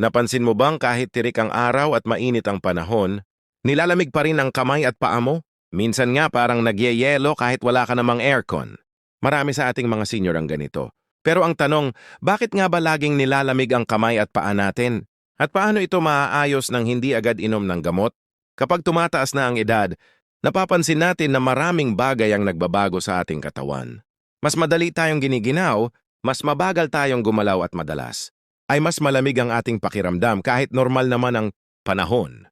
Napansin mo bang kahit tirik ang araw at mainit ang panahon, nilalamig pa rin ang kamay at paa mo? Minsan nga parang nagyeyelo kahit wala ka namang aircon. Marami sa ating mga senior ang ganito. Pero ang tanong, bakit nga ba laging nilalamig ang kamay at paa natin? At paano ito maaayos ng hindi agad inom ng gamot? Kapag tumataas na ang edad, napapansin natin na maraming bagay ang nagbabago sa ating katawan. Mas madali tayong giniginaw, mas mabagal tayong gumalaw at madalas. Ay mas malamig ang ating pakiramdam kahit normal naman ang panahon.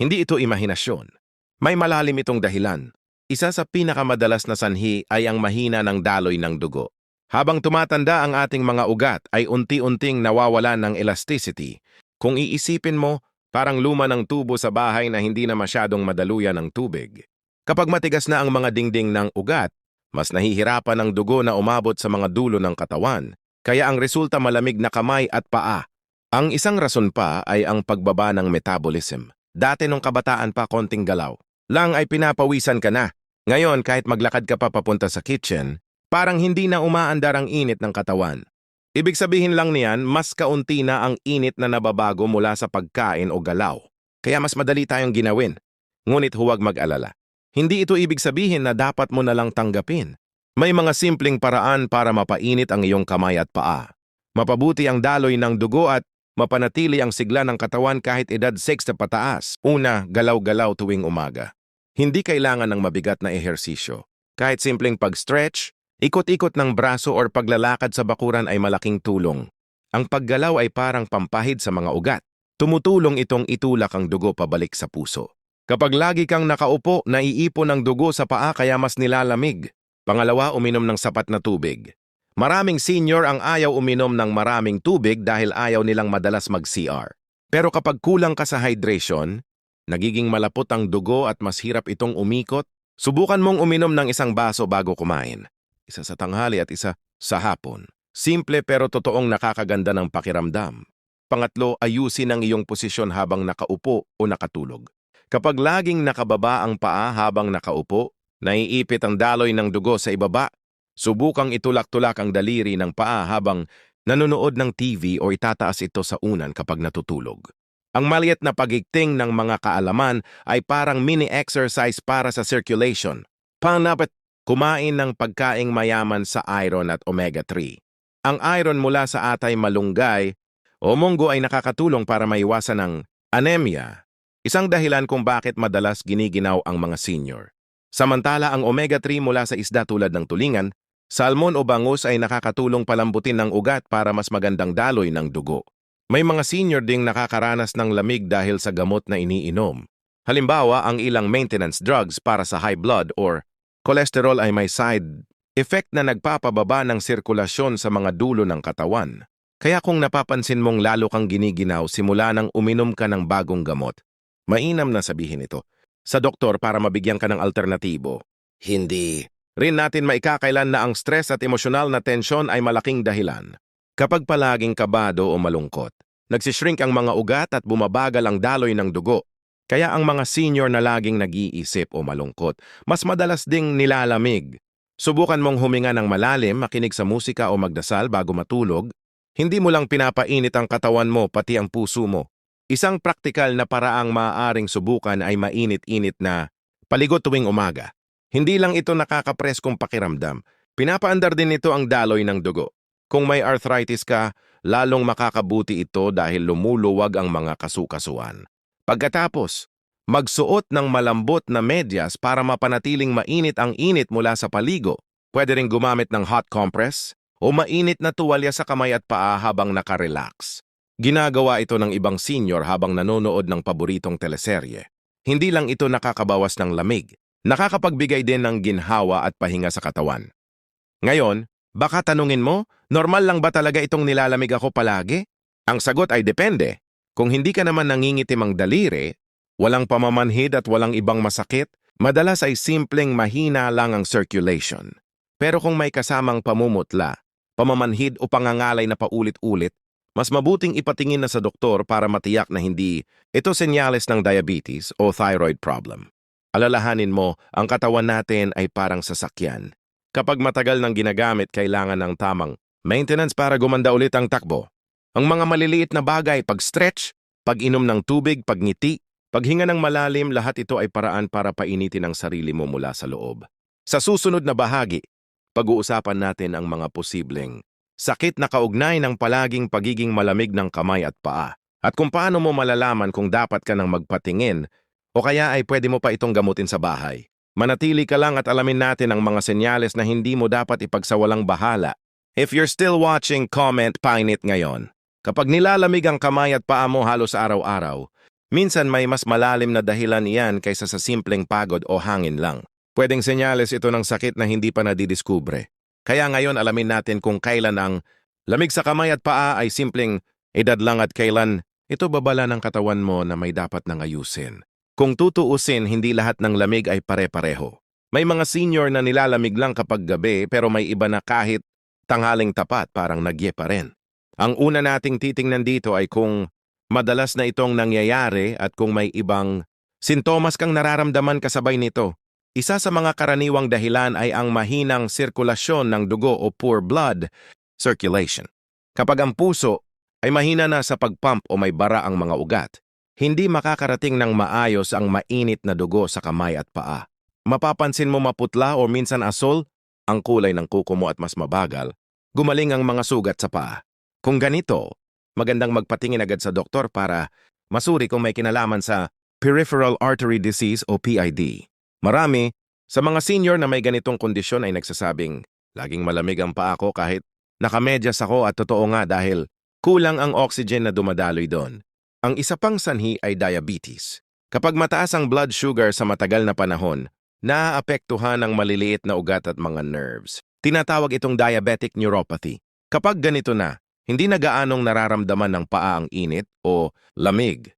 Hindi ito imahinasyon. May malalim itong dahilan. Isa sa pinakamadalas na sanhi ay ang mahina ng daloy ng dugo. Habang tumatanda ang ating mga ugat ay unti-unting nawawalan ng elasticity. Kung iisipin mo, parang luma ng tubo sa bahay na hindi na masyadong madaluyan ng tubig. Kapag matigas na ang mga dingding ng ugat, mas nahihirapan ang dugo na umabot sa mga dulo ng katawan, kaya ang resulta malamig na kamay at paa. Ang isang rason pa ay ang pagbaba ng metabolism. Dati nung kabataan pa konting galaw, lang ay pinapawisan ka na. Ngayon kahit maglakad ka pa papunta sa kitchen, parang hindi na umaandar ang init ng katawan. Ibig sabihin lang niyan, mas kaunti na ang init na nababago mula sa pagkain o galaw. Kaya mas madali tayong ginawin. Ngunit huwag mag-alala. Hindi ito ibig sabihin na dapat mo na lang tanggapin. May mga simpleng paraan para mapainit ang iyong kamay at paa. Mapabuti ang daloy ng dugo at mapanatili ang sigla ng katawan kahit edad 6 na pataas. Una, galaw-galaw tuwing umaga. Hindi kailangan ng mabigat na ehersisyo. Kahit simpleng pag-stretch, ikot-ikot ng braso or paglalakad sa bakuran ay malaking tulong. Ang paggalaw ay parang pampahid sa mga ugat. Tumutulong itong itulak ang dugo pabalik sa puso. Kapag lagi kang nakaupo, naiipon ang dugo sa paa kaya mas nilalamig. Pangalawa, uminom ng sapat na tubig. Maraming senior ang ayaw uminom ng maraming tubig dahil ayaw nilang madalas mag-CR. Pero kapag kulang ka sa hydration, nagiging malapot ang dugo at mas hirap itong umikot, subukan mong uminom ng isang baso bago kumain. Isa sa tanghali at isa sa hapon. Simple pero totoong nakakaganda ng pakiramdam. Pangatlo, ayusin ang iyong posisyon habang nakaupo o nakatulog. Kapag laging nakababa ang paa habang nakaupo, naiipit ang daloy ng dugo sa ibaba. Subukang itulak-tulak ang daliri ng paa habang nanonood ng TV o itataas ito sa unan kapag natutulog. Ang maliit na pagigting ng mga kaalaman ay parang mini-exercise para sa circulation. Panapat, kumain ng pagkaing mayaman sa iron at omega-3. Ang iron mula sa atay malunggay o munggo ay nakakatulong para maiwasan ng anemia, isang dahilan kung bakit madalas giniginaw ang mga senior. Samantala ang omega-3 mula sa isda tulad ng tulingan, salmon o bangus ay nakakatulong palambutin ng ugat para mas magandang daloy ng dugo. May mga senior ding nakakaranas ng lamig dahil sa gamot na iniinom. Halimbawa, ang ilang maintenance drugs para sa high blood or cholesterol ay may side effect na nagpapababa ng sirkulasyon sa mga dulo ng katawan. Kaya kung napapansin mong lalo kang giniginaw simula nang uminom ka ng bagong gamot, mainam na sabihin ito sa doktor para mabigyan ka ng alternatibo. Hindi. Rin natin maikakailan na ang stress at emosyonal na tensyon ay malaking dahilan. Kapag palaging kabado o malungkot, nagsishrink ang mga ugat at bumabagal ang daloy ng dugo. Kaya ang mga senior na laging nag-iisip o malungkot, mas madalas ding nilalamig. Subukan mong huminga ng malalim, makinig sa musika o magdasal bago matulog. Hindi mo lang pinapainit ang katawan mo pati ang puso mo. Isang praktikal na paraang maaaring subukan ay mainit-init na paligo tuwing umaga. Hindi lang ito nakakapreskong pakiramdam, pinapaandar din ito ang daloy ng dugo. Kung may arthritis ka, lalong makakabuti ito dahil lumuluwag ang mga kasukasuan. Pagkatapos, magsuot ng malambot na medyas para mapanatiling mainit ang init mula sa paligo. Pwede ring gumamit ng hot compress o mainit na tuwalya sa kamay at paa habang nakarelax. Ginagawa ito ng ibang senior habang nanonood ng paboritong teleserye. Hindi lang ito nakakabawas ng lamig, nakakapagbigay din ng ginhawa at pahinga sa katawan. Ngayon, baka tanungin mo, normal lang ba talaga itong nilalamig ako palagi? Ang sagot ay depende. Kung hindi ka naman nangingitim ang daliri, walang pamamanhid at walang ibang masakit, madalas ay simpleng mahina lang ang circulation. Pero kung may kasamang pamumutla, pamamanhid o pangangalay na paulit-ulit, mas mabuting ipatingin na sa doktor para matiyak na hindi ito senyales ng diabetes o thyroid problem. Alalahanin mo, ang katawan natin ay parang sasakyan. Kapag matagal nang ginagamit, kailangan ng tamang maintenance para gumanda ulit ang takbo. Ang mga maliliit na bagay, pag-stretch, pag-inom ng tubig, pagngiti, paghinga ng malalim, lahat ito ay paraan para painitin ang sarili mo mula sa loob. Sa susunod na bahagi, pag-uusapan natin ang mga posibleng sakit na kaugnay ng palaging pagiging malamig ng kamay at paa at kung paano mo malalaman kung dapat ka nang magpatingin o kaya ay pwede mo pa itong gamutin sa bahay. Manatili ka lang at alamin natin ang mga senyales na hindi mo dapat ipagsawalang bahala. If you're still watching, comment painit ngayon. Kapag nilalamig ang kamay at paa mo halos araw-araw, minsan may mas malalim na dahilan iyan kaysa sa simpleng pagod o hangin lang. Pwedeng senyales ito ng sakit na hindi pa nadidiskubre. Kaya ngayon alamin natin kung kailan ang lamig sa kamay at paa ay simpleng edad lang at kailan ito babala ng katawan mo na may dapat nang ayusin. Kung tutuusin, hindi lahat ng lamig ay pare-pareho. May mga senior na nilalamig lang kapag gabi pero may iba na kahit tanghaling tapat parang nagye pa rin. Ang una nating titingnan dito ay kung madalas na itong nangyayari at kung may ibang sintomas kang nararamdaman kasabay nito. Isa sa mga karaniwang dahilan ay ang mahinang sirkulasyon ng dugo o poor blood circulation. Kapag ang puso ay mahina na sa pagpump o may bara ang mga ugat, hindi makakarating ng maayos ang mainit na dugo sa kamay at paa. Mapapansin mo maputla o minsan asol ang kulay ng kuko mo at mas mabagal, gumaling ang mga sugat sa paa. Kung ganito, magandang magpatingin agad sa doktor para masuri kung may kinalaman sa peripheral artery disease o PID. Marami sa mga senior na may ganitong kondisyon ay nagsasabing, laging malamig ang paa ko kahit nakamedyas ako at totoo nga dahil kulang ang oxygen na dumadaloy doon. Ang isa pang sanhi ay diabetes. Kapag mataas ang blood sugar sa matagal na panahon, naaapektuhan ang maliliit na ugat at mga nerves. Tinatawag itong diabetic neuropathy. Kapag ganito na, hindi na gaanong nararamdaman ng paa ang init o lamig.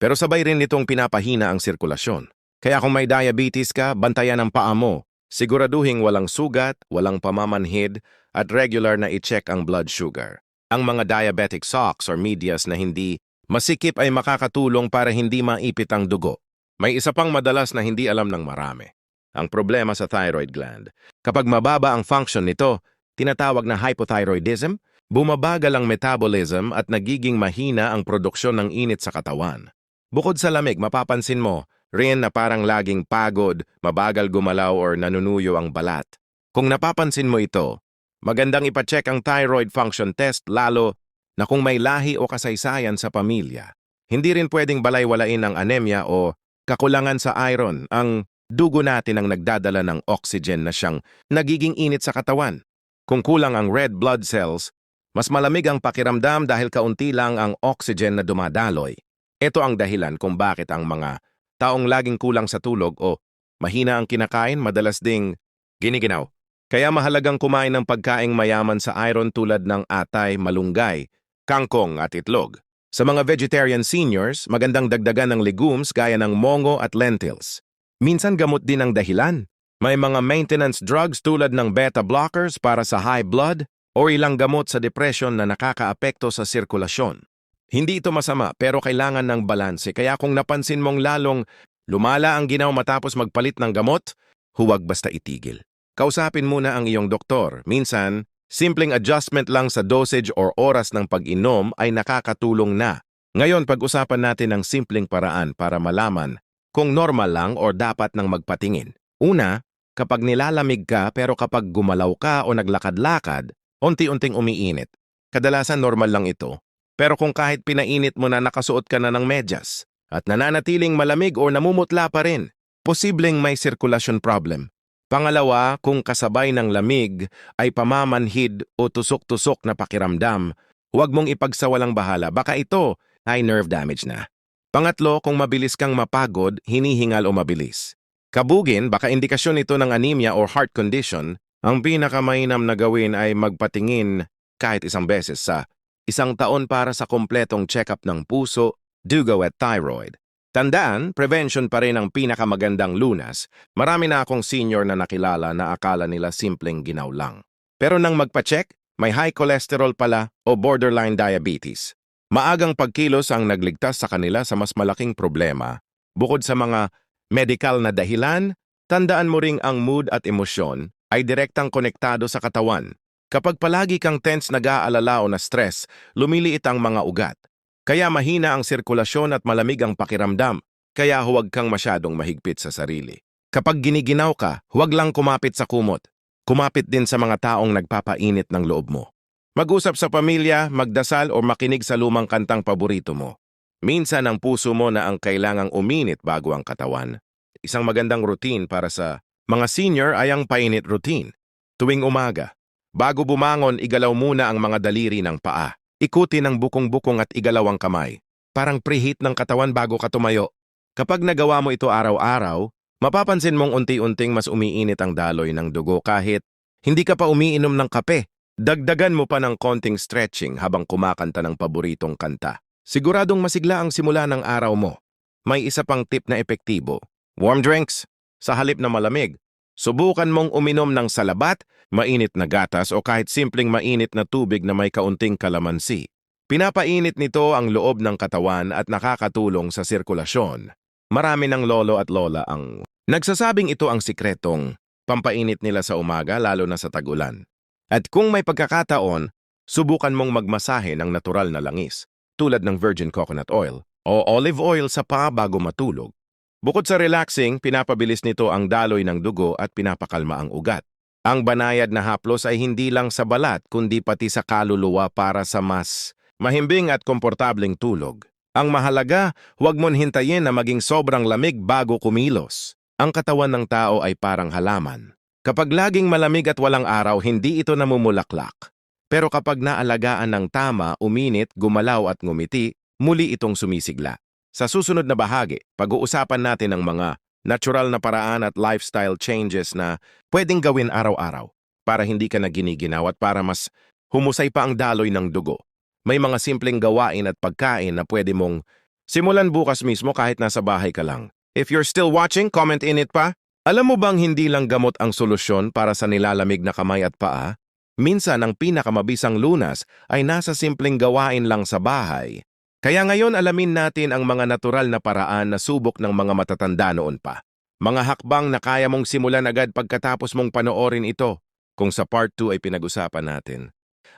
Pero sabay rin nitong pinapahina ang sirkulasyon. Kaya kung may diabetes ka, bantayan ang paa mo. Siguraduhing walang sugat, walang pamamanhid, at regular na i-check ang blood sugar. Ang mga diabetic socks or medyas na hindi masikip ay makakatulong para hindi maipit ang dugo. May isa pang madalas na hindi alam ng marami. Ang problema sa thyroid gland. Kapag mababa ang function nito, tinatawag na hypothyroidism, bumabagal ang metabolism at nagiging mahina ang produksyon ng init sa katawan. Bukod sa lamig, mapapansin mo rin na parang laging pagod, mabagal gumalaw or nanunuyo ang balat. Kung napapansin mo ito, magandang ipacheck ang thyroid function test lalo na kung may lahi o kasaysayan sa pamilya. Hindi rin pwedeng balay-walain ang anemia o kakulangan sa iron ang dugo natin ang nagdadala ng oxygen na siyang nagiging init sa katawan. Kung kulang ang red blood cells, mas malamig ang pakiramdam dahil kaunti lang ang oxygen na dumadaloy. Ito ang dahilan kung bakit ang mga taong laging kulang sa tulog o mahina ang kinakain madalas ding giniginaw. Kaya mahalagang kumain ng pagkaing mayaman sa iron tulad ng atay, malunggay, kangkong at itlog. Sa mga vegetarian seniors, magandang dagdagan ng legumes gaya ng mongo at lentils. Minsan gamot din ang dahilan. May mga maintenance drugs tulad ng beta blockers para sa high blood o ilang gamot sa depression na nakakaapekto sa sirkulasyon. Hindi ito masama pero kailangan ng balanse kaya kung napansin mong lalong lumala ang ginaw matapos magpalit ng gamot, huwag basta itigil. Kausapin muna ang iyong doktor. Minsan, simpleng adjustment lang sa dosage or oras ng pag-inom ay nakakatulong na. Ngayon, pag-usapan natin ang simpleng paraan para malaman kung normal lang or dapat nang magpatingin. Una, kapag nilalamig ka pero kapag gumalaw ka o naglakad-lakad, unti-unting umiinit. Kadalasan normal lang ito. Pero kung kahit pinainit mo na nakasuot ka na ng medyas at nananatiling malamig o namumutla pa rin, posibleng may circulation problem. Pangalawa, kung kasabay ng lamig ay pamamanhid o tusok-tusok na pakiramdam, huwag mong ipagsawalang bahala, baka ito ay nerve damage na. Pangatlo, kung mabilis kang mapagod, hinihingal o mabilis. Kabugin, baka indikasyon ito ng anemia or heart condition, ang pinakamainam na gawin ay magpatingin kahit isang beses sa isang taon para sa kompletong check-up ng puso, dugo at thyroid. Tandaan, prevention pa rin ang pinakamagandang lunas. Marami na akong senior na nakilala na akala nila simpleng ginaw lang. Pero nang magpa-check, may high cholesterol pala o borderline diabetes. Maagang pagkilos ang nagligtas sa kanila sa mas malaking problema. Bukod sa mga medical na dahilan, tandaan mo ring ang mood at emosyon ay direktang konektado sa katawan. Kapag palagi kang tense nag-aalala o na-stress, lumiliit ang mga ugat. Kaya mahina ang sirkulasyon at malamig ang pakiramdam, kaya huwag kang masyadong mahigpit sa sarili. Kapag giniginaw ka, huwag lang kumapit sa kumot. Kumapit din sa mga taong nagpapainit ng loob mo. Mag-usap sa pamilya, magdasal o makinig sa lumang kantang paborito mo. Minsan ang puso mo na ang kailangang uminit bago ang katawan. Isang magandang routine para sa mga senior ay ang painit routine. Tuwing umaga, bago bumangon, igalaw muna ang mga daliri ng paa. Ikutin ang bukong-bukong at igalaw ang kamay. Parang preheat ng katawan bago ka tumayo. Kapag nagawa mo ito araw-araw, mapapansin mong unti-unting mas umiinit ang daloy ng dugo kahit hindi ka pa umiinom ng kape. Dagdagan mo pa ng konting stretching habang kumakanta ng paboritong kanta. Siguradong masigla ang simula ng araw mo. May isa pang tip na epektibo. Warm drinks. Sa halip na malamig, subukan mong uminom ng salabat, mainit na gatas o kahit simpleng mainit na tubig na may kaunting kalamansi. Pinapainit nito ang loob ng katawan at nakakatulong sa sirkulasyon. Marami ng lolo at lola ang nagsasabing ito ang sikretong pampainit nila sa umaga lalo na sa tag-ulan. At kung may pagkakataon, subukan mong magmasahe ng natural na langis tulad ng virgin coconut oil o olive oil sa paa bago matulog. Bukod sa relaxing, pinapabilis nito ang daloy ng dugo at pinapakalma ang ugat. Ang banayad na haplos ay hindi lang sa balat kundi pati sa kaluluwa para sa mas mahimbing at komportableng tulog. Ang mahalaga, huwag mon hintayin na maging sobrang lamig bago kumilos. Ang katawan ng tao ay parang halaman. Kapag laging malamig at walang araw, hindi ito namumulaklak. Pero kapag naalagaan ng tama, uminit, gumalaw at ngumiti, muli itong sumisigla. Sa susunod na bahagi, pag-uusapan natin ang mga natural na paraan at lifestyle changes na pwedeng gawin araw-araw para hindi ka na giniginaw at para mas humusay pa ang daloy ng dugo. May mga simpleng gawain at pagkain na pwede mong simulan bukas mismo kahit nasa bahay ka lang. If you're still watching, comment in it pa. Alam mo bang hindi lang gamot ang solusyon para sa nilalamig na kamay at paa? Minsan ang pinakamabisang lunas ay nasa simpleng gawain lang sa bahay. Kaya ngayon alamin natin ang mga natural na paraan na subok ng mga matatanda noon pa. Mga hakbang na kaya mong simulan agad pagkatapos mong panoorin ito, kung sa part 2 ay pinag-usapan natin.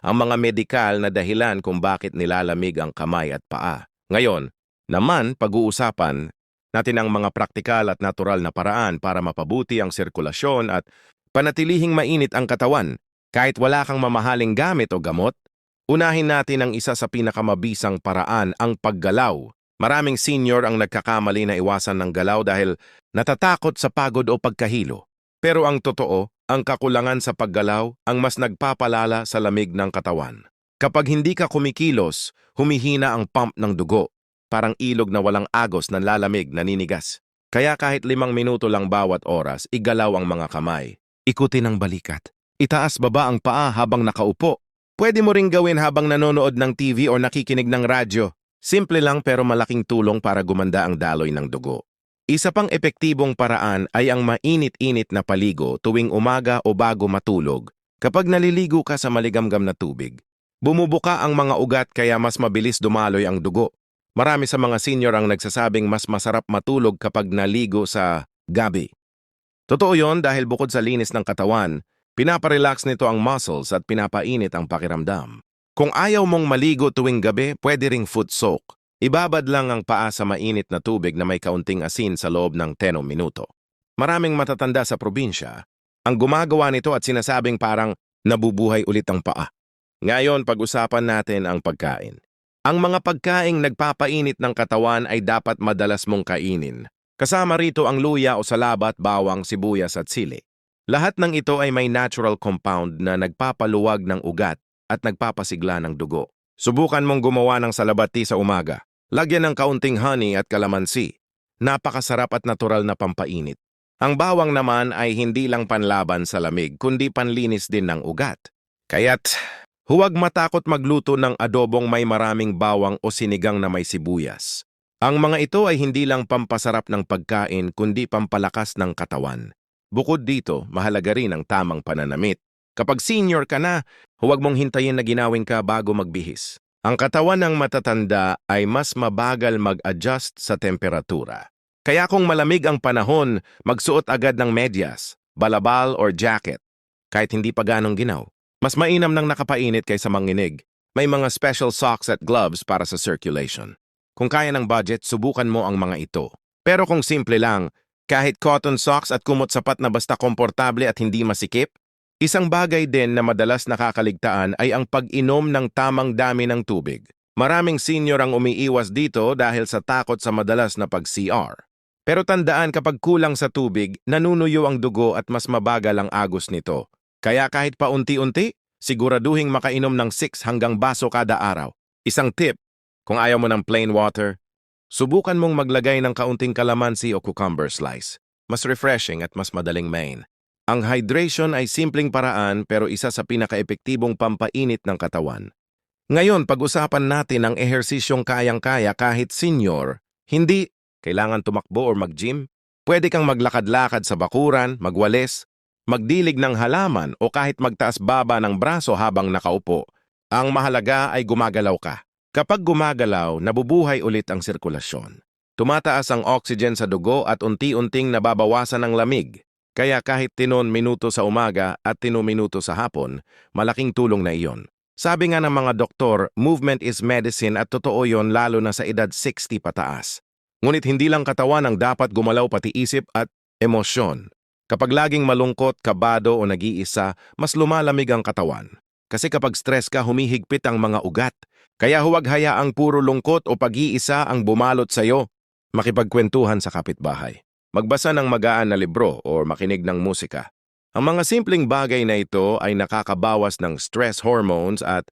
Ang mga medikal na dahilan kung bakit nilalamig ang kamay at paa. Ngayon, naman pag-uusapan natin ang mga praktikal at natural na paraan para mapabuti ang sirkulasyon at panatilihing mainit ang katawan kahit wala kang mamahaling gamit o gamot. Unahin natin ang isa sa pinakamabisang paraan, ang paggalaw. Maraming senior ang nagkakamali na iwasan ng galaw dahil natatakot sa pagod o pagkahilo. Pero ang totoo, ang kakulangan sa paggalaw ang mas nagpapalala sa lamig ng katawan. Kapag hindi ka kumikilos, humihina ang pump ng dugo parang ilog na walang agos na lalamig naninigas. Kaya kahit limang minuto lang bawat oras, igalaw ang mga kamay. Ikutin ang balikat. Itaas baba ang paa habang nakaupo. Pwede mo ring gawin habang nanonood ng TV o nakikinig ng radyo. Simple lang pero malaking tulong para gumanda ang daloy ng dugo. Isa pang epektibong paraan ay ang mainit-init na paligo tuwing umaga o bago matulog kapag naliligo ka sa maligamgam na tubig. Bumubuka ang mga ugat kaya mas mabilis dumaloy ang dugo. Marami sa mga senior ang nagsasabing mas masarap matulog kapag naligo sa gabi. Totoo yon dahil bukod sa linis ng katawan, pinaparelax nito ang muscles at pinapainit ang pakiramdam. Kung ayaw mong maligo tuwing gabi, pwede ring foot soak. Ibabad lang ang paa sa mainit na tubig na may kaunting asin sa loob ng 10 minuto. Maraming matatanda sa probinsya ang gumagawa nito at sinasabing parang nabubuhay ulit ang paa. Ngayon, pag-usapan natin ang pagkain. Ang mga pagkaing nagpapainit ng katawan ay dapat madalas mong kainin. Kasama rito ang luya o salabat, bawang, sibuyas at sili. Lahat ng ito ay may natural compound na nagpapaluwag ng ugat at nagpapasigla ng dugo. Subukan mong gumawa ng salabati sa umaga. Lagyan ng kaunting honey at kalamansi. Napakasarap at natural na pampainit. Ang bawang naman ay hindi lang panlaban sa lamig kundi panlinis din ng ugat. Kaya't Huwag matakot magluto ng adobong may maraming bawang o sinigang na may sibuyas. Ang mga ito ay hindi lang pampasarap ng pagkain kundi pampalakas ng katawan. Bukod dito, mahalaga rin ang tamang pananamit. Kapag senior ka na, huwag mong hintayin na ginawin ka bago magbihis. Ang katawan ng matatanda ay mas mabagal mag-adjust sa temperatura. Kaya kung malamig ang panahon, magsuot agad ng medyas, balabal or jacket, kahit hindi pa ganong ginaw. Mas mainam ng nakapainit kaysa manginig. May mga special socks at gloves para sa circulation. Kung kaya ng budget, subukan mo ang mga ito. Pero kung simple lang, kahit cotton socks at kumot sapat na basta komportable at hindi masikip, isang bagay din na madalas nakakaligtaan ay ang pag-inom ng tamang dami ng tubig. Maraming senior ang umiiwas dito dahil sa takot sa madalas na pag-CR. Pero tandaan kapag kulang sa tubig, nanunuyo ang dugo at mas mabagal ang agos nito. Kaya kahit paunti-unti, siguraduhing makainom ng 6 hanggang baso kada araw. Isang tip, kung ayaw mo ng plain water, subukan mong maglagay ng kaunting kalamansi o cucumber slice. Mas refreshing at mas madaling main. Ang hydration ay simpleng paraan pero isa sa pinakaepektibong pampainit ng katawan. Ngayon, pag-usapan natin ang ehersisyong kayang-kaya kahit senior. Hindi kailangan tumakbo or mag-gym. Pwede kang maglakad-lakad sa bakuran, magwalis, magdilig ng halaman o kahit magtaas baba ng braso habang nakaupo. Ang mahalaga ay gumagalaw ka. Kapag gumagalaw, nabubuhay ulit ang sirkulasyon. Tumataas ang oxygen sa dugo at unti-unting nababawasan ang lamig. Kaya kahit tinon minuto sa umaga at tinon minuto sa hapon, malaking tulong na iyon. Sabi nga ng mga doktor, movement is medicine at totoo yon lalo na sa edad 60 pataas. Ngunit hindi lang katawan ang dapat gumalaw pati isip at emosyon. Kapag laging malungkot, kabado o nag-iisa, mas lumalamig ang katawan. Kasi kapag stress ka, humihigpit ang mga ugat. Kaya huwag hayaang puro lungkot o pag-iisa ang bumalot sa'yo. Makipagkwentuhan sa kapitbahay. Magbasa ng magaan na libro o makinig ng musika. Ang mga simpleng bagay na ito ay nakakabawas ng stress hormones at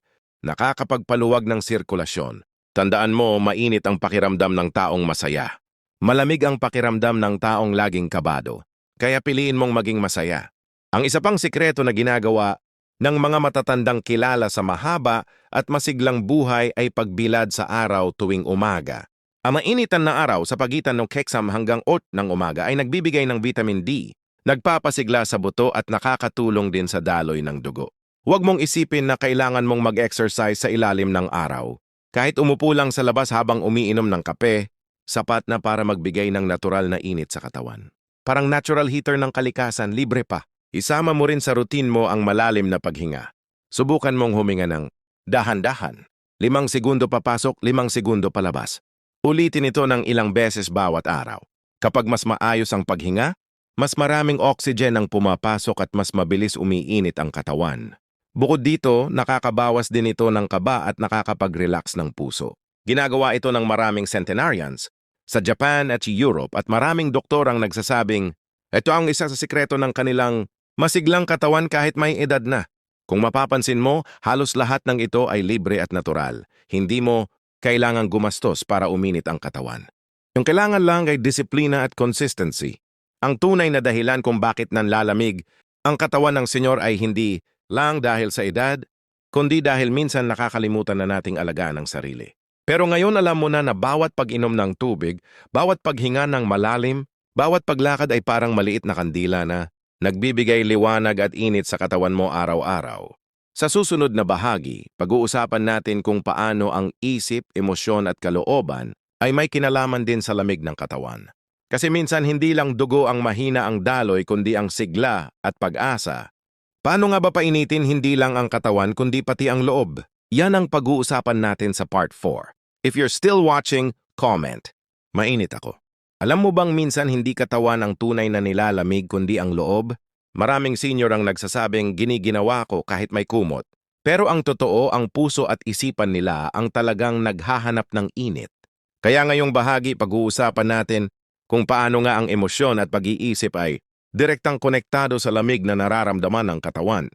nakakapagpaluwag ng sirkulasyon. Tandaan mo, mainit ang pakiramdam ng taong masaya. Malamig ang pakiramdam ng taong laging kabado. Kaya piliin mong maging masaya. Ang isa pang sikreto na ginagawa ng mga matatandang kilala sa mahaba at masiglang buhay ay pagbilad sa araw tuwing umaga. Ang mainitan na araw sa pagitan ng keksam hanggang 8 ng umaga ay nagbibigay ng vitamin D, nagpapasigla sa buto at nakakatulong din sa daloy ng dugo. Huwag mong isipin na kailangan mong mag-exercise sa ilalim ng araw. Kahit umupo lang sa labas habang umiinom ng kape, sapat na para magbigay ng natural na init sa katawan. Parang natural heater ng kalikasan, libre pa. Isama mo rin sa routine mo ang malalim na paghinga. Subukan mong huminga ng dahan-dahan. Limang segundo papasok, limang segundo palabas. Ulitin ito ng ilang beses bawat araw. Kapag mas maayos ang paghinga, mas maraming oxygen ang pumapasok at mas mabilis umiinit ang katawan. Bukod dito, nakakabawas din ito ng kaba at nakakapag-relax ng puso. Ginagawa ito ng maraming centenarians sa Japan at Europe at maraming doktor ang nagsasabing ito ang isa sa sikreto ng kanilang masiglang katawan kahit may edad na. Kung mapapansin mo, halos lahat ng ito ay libre at natural. Hindi mo kailangang gumastos para uminit ang katawan. Yung kailangan lang ay disiplina at consistency. Ang tunay na dahilan kung bakit nanlalamig ang katawan ng senyor ay hindi lang dahil sa edad, kundi dahil minsan nakakalimutan na nating alagaan ang sarili. Pero ngayon alam mo na na bawat pag-inom ng tubig, bawat paghinga ng malalim, bawat paglakad ay parang maliit na kandila na nagbibigay liwanag at init sa katawan mo araw-araw. Sa susunod na bahagi, pag-uusapan natin kung paano ang isip, emosyon at kalooban ay may kinalaman din sa lamig ng katawan. Kasi minsan hindi lang dugo ang mahina ang daloy kundi ang sigla at pag-asa. Paano nga ba painitin hindi lang ang katawan kundi pati ang loob? Yan ang pag-uusapan natin sa part 4. If you're still watching, comment. Mainit ako. Alam mo bang minsan hindi katawan ang tunay na nilalamig kundi ang loob? Maraming senior ang nagsasabing giniginawa ko kahit may kumot. Pero ang totoo, ang puso at isipan nila ang talagang naghahanap ng init. Kaya ngayong bahagi pag-uusapan natin kung paano nga ang emosyon at pag-iisip ay direktang konektado sa lamig na nararamdaman ng katawan.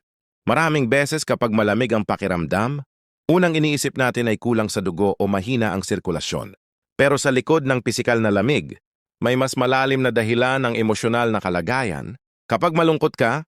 Maraming beses kapag malamig ang pakiramdam, unang iniisip natin ay kulang sa dugo o mahina ang sirkulasyon. Pero sa likod ng pisikal na lamig, may mas malalim na dahilan ng emosyonal na kalagayan Kapag malungkot ka,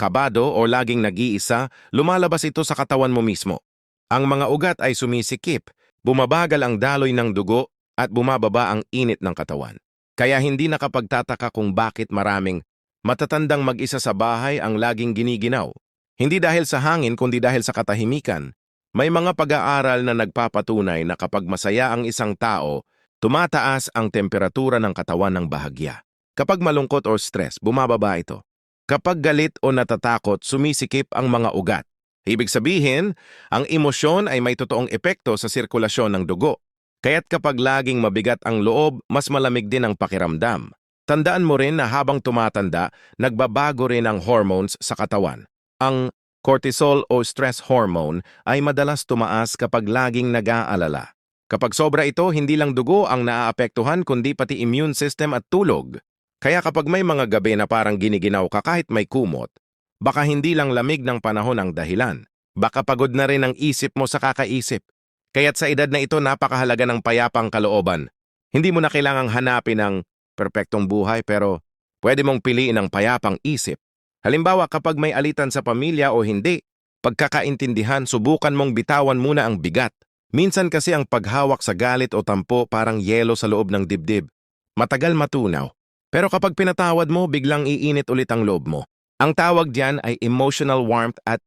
kabado o laging nag-iisa, lumalabas ito sa katawan mo mismo. Ang mga ugat ay sumisikip, bumabagal ang daloy ng dugo at bumababa ang init ng katawan. Kaya hindi nakapagtataka kung bakit maraming matatandang mag-isa sa bahay ang laging giniginaw. Hindi dahil sa hangin kundi dahil sa katahimikan. May mga pag-aaral na nagpapatunay na kapag masaya ang isang tao, tumataas ang temperatura ng katawan ng bahagya. Kapag malungkot o stress, bumababa ito. Kapag galit o natatakot, sumisikip ang mga ugat. Ibig sabihin, ang emosyon ay may totoong epekto sa sirkulasyon ng dugo. Kaya't kapag laging mabigat ang loob, mas malamig din ang pakiramdam. Tandaan mo rin na habang tumatanda, nagbabago rin ang hormones sa katawan. Ang cortisol o stress hormone ay madalas tumaas kapag laging nag-aalala. Kapag sobra ito, hindi lang dugo ang naaapektuhan kundi pati immune system at tulog. Kaya kapag may mga gabi na parang giniginaw ka kahit may kumot, baka hindi lang lamig ng panahon ang dahilan. Baka pagod na rin ang isip mo sa kakaisip. Kaya't sa edad na ito napakahalaga ng payapang kalooban. Hindi mo na kailangang hanapin ang perpektong buhay pero pwede mong piliin ang payapang isip. Halimbawa kapag may alitan sa pamilya o hindi, pagkakaintindihan subukan mong bitawan muna ang bigat. Minsan kasi ang paghawak sa galit o tampo parang yelo sa loob ng dibdib. Matagal matunaw. Pero kapag pinatawad mo, biglang iinit ulit ang loob mo. Ang tawag diyan ay emotional warmth at